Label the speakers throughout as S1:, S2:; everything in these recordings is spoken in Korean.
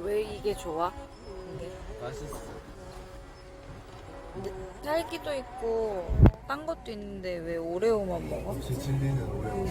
S1: 왜 이게 좋아?
S2: 맛있어.
S1: 딸기도 있고 딴 것도 있는데 왜 오레오만 먹어?
S2: 역시 진리는 오레오.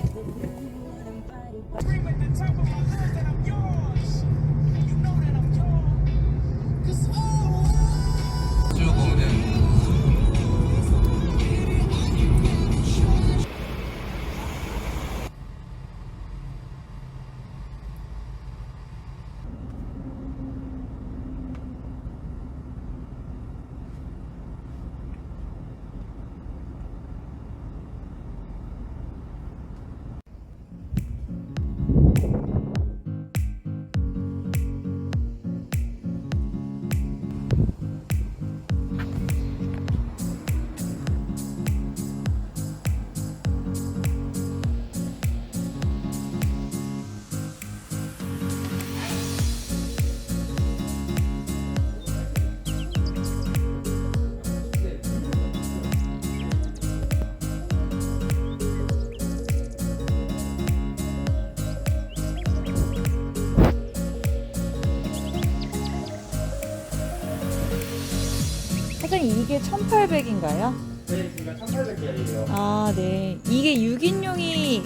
S1: 1800인가요?
S2: 네, 지금 1,800개예요.
S1: 아, 네. 이게 6인용이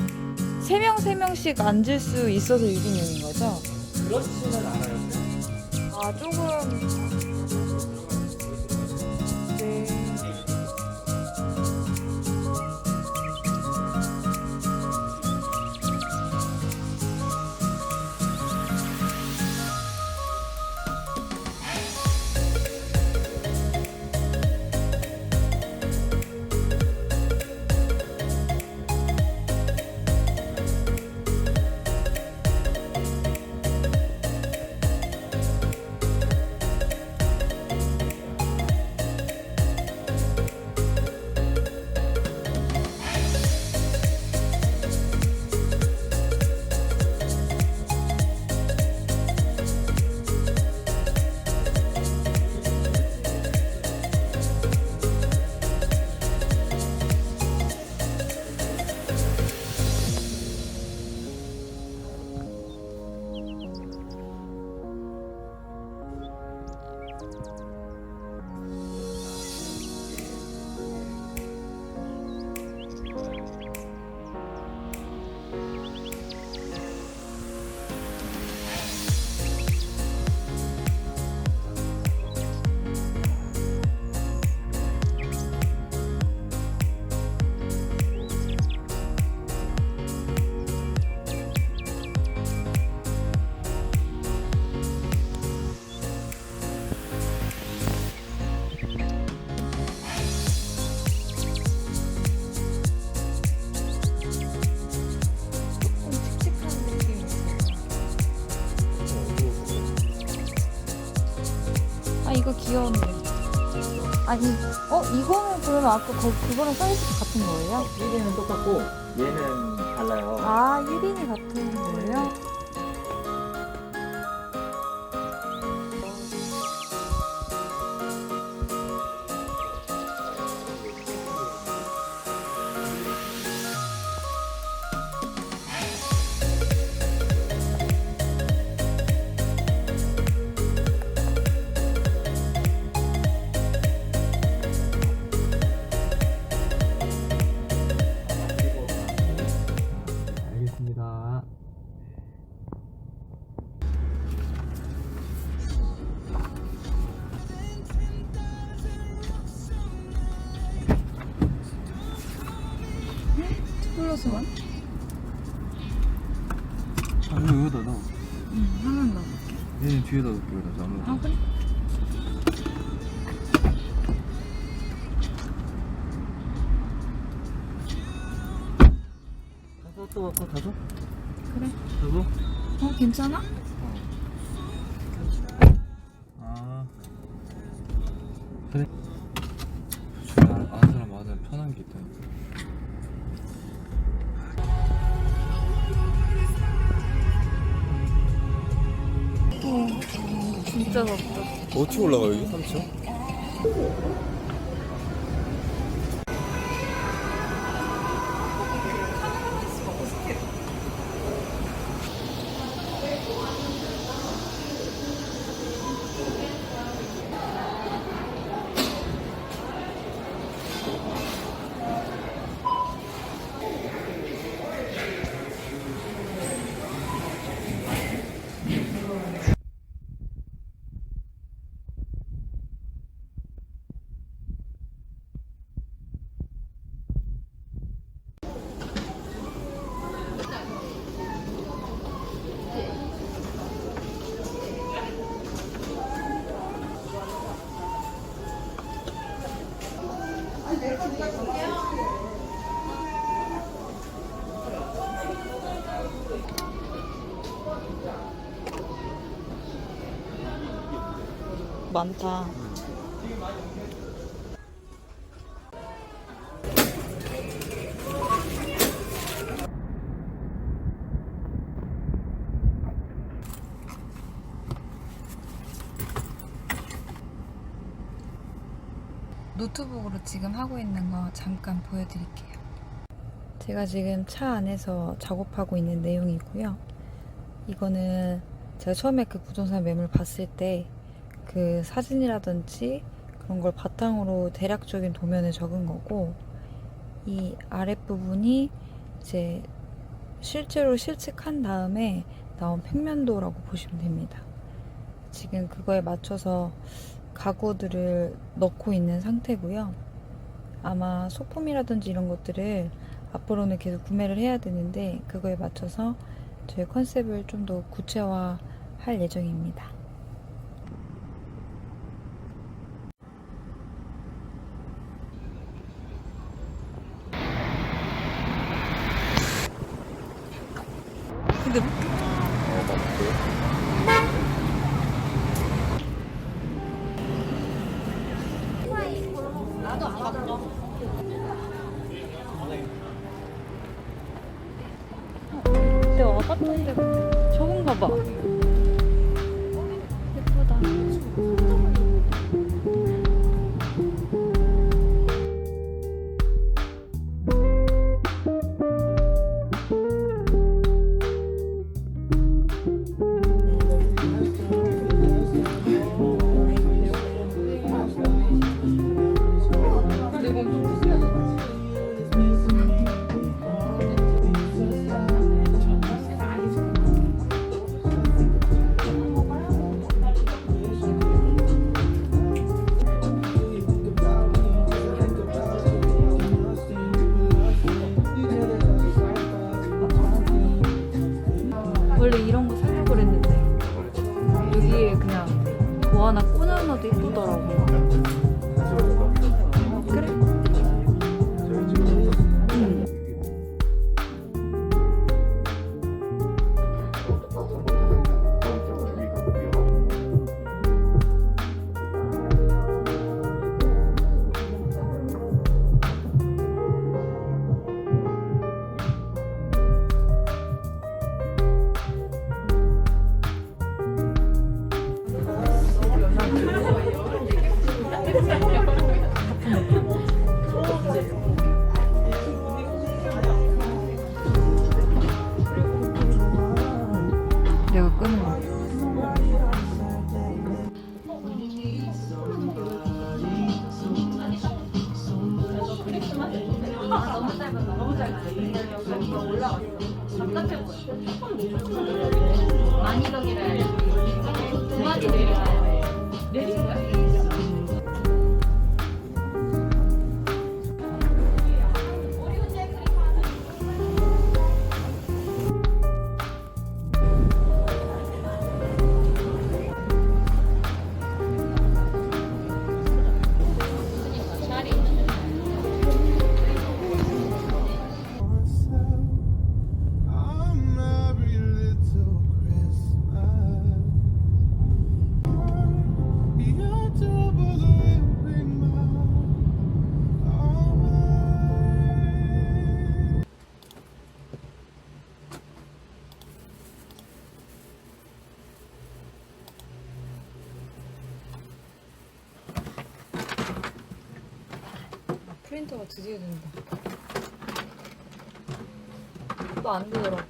S1: 3명, 3명씩 앉을 수 있어서 6인용인 거죠?
S2: 그렇지는 않아요.
S1: 아, 조금. 이거 귀여운데. 아니, 어, 이거는 그러면 아까 거, 그거랑 사이즈가 같은 거예요?
S2: 1위는 똑같고 얘는 달라요.
S1: 아, 1인이 같은 거예요? 플러스만?
S2: 아, 이거 여기다 넣어.
S1: 응, 하나 넣어볼게.
S2: 얘는 뒤에다 넣을게, 여기다. 아무
S1: 아, 그래?
S2: 가서 또 갖고 가서?
S1: 그래.
S2: 가서?
S1: 어, 괜찮아?
S2: 아. 그래. 아는 사람 많으면 편한 게 있다니까.
S1: 진짜 덥다.
S2: 어떻게 올라가 여기 3층?
S1: 많다. 노트북으로 지금 하고 있는 거 잠깐 보여드릴게요. 제가 지금 차 안에서 작업하고 있는 내용이고요. 이거는 제가 처음에 그 부동산 매물 봤을 때 그 사진이라든지 그런 걸 바탕으로 대략적인 도면을 적은 거고 이 아랫부분이 이제 실제로 실측한 다음에 나온 평면도라고 보시면 됩니다. 지금 그거에 맞춰서 가구들을 넣고 있는 상태고요. 아마 소품이라든지 이런 것들을 앞으로는 계속 구매를 해야 되는데 그거에 맞춰서 저희 컨셉을 좀 더 구체화할 예정입니다. 근데
S2: 어 맞고
S1: 그때 와봤던 데가 저건가 봐. 뭐 하나 꽂아놔도 예쁘더라고. 프린터가 드디어 된다. 또 안 되더라고.